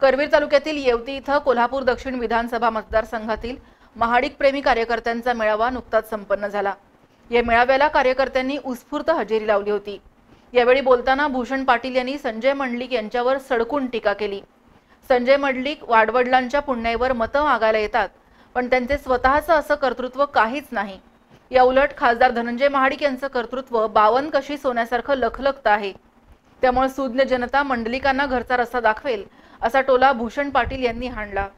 करवीर तालुक्यातील येवती इथं कोल्हापूर दक्षिण विधानसभा मतदारसंघातील महाडिक प्रेमी कार्यकर्त्यांचा मेळावा नुकताच संपन्न झाला. या मेळाव्याला कार्यकर्त्यांनी उत्स्फूर्त हजेरी लावली होती. यावेळी बोलताना भूषण पाटील यांनी संजय मंडलिक यांच्यावर सडकून टीका केली. संजय मंडलिक वाडवडिलांच्या पुण्याईवर मतं मागायला येतात पण त्यांचे स्वतःचं असं कर्तृत्व काहीच नाही. या उलट खासदार धनंजय महाडिक यांचं कर्तृत्व बावन कशी सोन्यासारखं लखलखत आहे. त्यामुळे सुज्ञ जनता मंडलिकांना घरचा रस्ता दाखवेल असा टोला भूषण पाटील यांनी हाणला.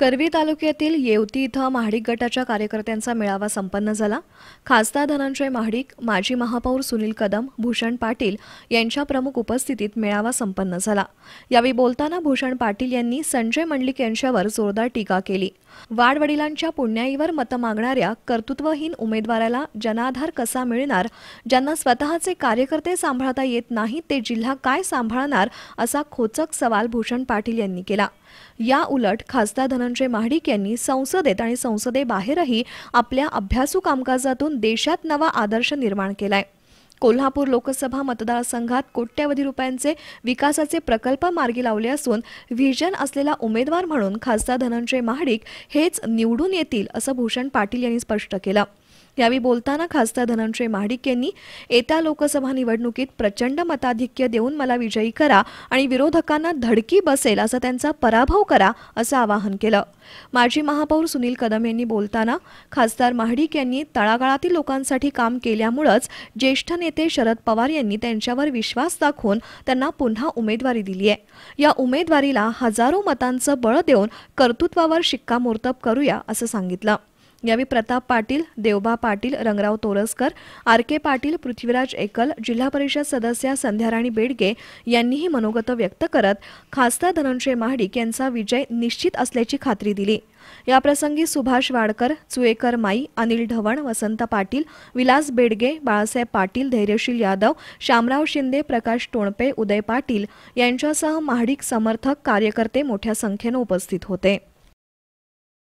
करवी तालुक्यातील येवती इथं महाडिक गटाच्या कार्यकर्त्यांचा मेळावा संपन्न झाला. खासदार धनंजय महाडिक माजी महापौर सुनील कदम भूषण पाटील यांच्या प्रमुख उपस्थितीत मेळावा संपन्न झाला. यावेळी बोलताना भूषण पाटील यांनी संजय मंडलिक यांच्यावर जोरदार टीका केली. वाडवडिलांच्या पुण्याईवर मतं मागणाऱ्या कर्तृत्वहीन उमेदवाराला जनाधार कसा मिळणार ज्यांना स्वतःचे कार्यकर्ते सांभाळता येत नाहीत ते जिल्हा काय सांभाळणार असा खोचक सवाल भूषण पाटील यांनी केला. या उलट खासदार धनंजय धनंजय महाडिक यांनी संसदेत आणि संसदेबाहेरही आपल्या अभ्यासू कामकाजातून देशात नवा आदर्श निर्माण केलाय. कोल्हापूर लोकसभा मतदारसंघात कोट्यवधी रुपयांचे विकासाचे प्रकल्प मार्गी लावले असून व्हिजन असलेला उमेदवार म्हणून खासदार धनंजय महाडिक हेच निवडून येतील असं भूषण पाटील यांनी स्पष्ट केलं. यावेळी बोलताना खासदार धनंजय महाडिक यांनी येत्या लोकसभा निवडणुकीत प्रचंड मताधिक्य देऊन मला विजयी करा आणि विरोधकांना धडकी बसेल असा त्यांचा पराभव करा असं आवाहन केलं. माजी महापौर सुनील कदम यांनी बोलताना खासदार महाडिक यांनी तळागाळातील लोकांसाठी काम केल्यामुळंच ज्येष्ठ नेते शरद पवार यांनी त्यांच्यावर विश्वास दाखवून त्यांना पुन्हा उमेदवारी दिली आहे. या उमेदवारीला हजारो मतांचं बळ देऊन कर्तृत्वावर शिक्कामोर्तब करूया असं सांगितलं. यावेळी प्रताप पाटील देवबा पाटील रंगराव तोरसकर आर के पाटील पृथ्वीराज एकल जिल्हा परिषद सदस्या संध्याराणी बेडगे यांनीही मनोगत व्यक्त करत खासदार धनंजय महाडिक यांचा विजय निश्चित असल्याची खात्री दिली. याप्रसंगी सुभाष वाडकर चुएकर माई अनिल ढवण वसंत पाटील विलास बेडगे बाळासाहेब पाटील धैर्यशील यादव शामराव शिंदे प्रकाश टोणपे उदय पाटील यांच्यासह महाडिक समर्थक कार्यकर्ते मोठ्या संख्येनं उपस्थित होते.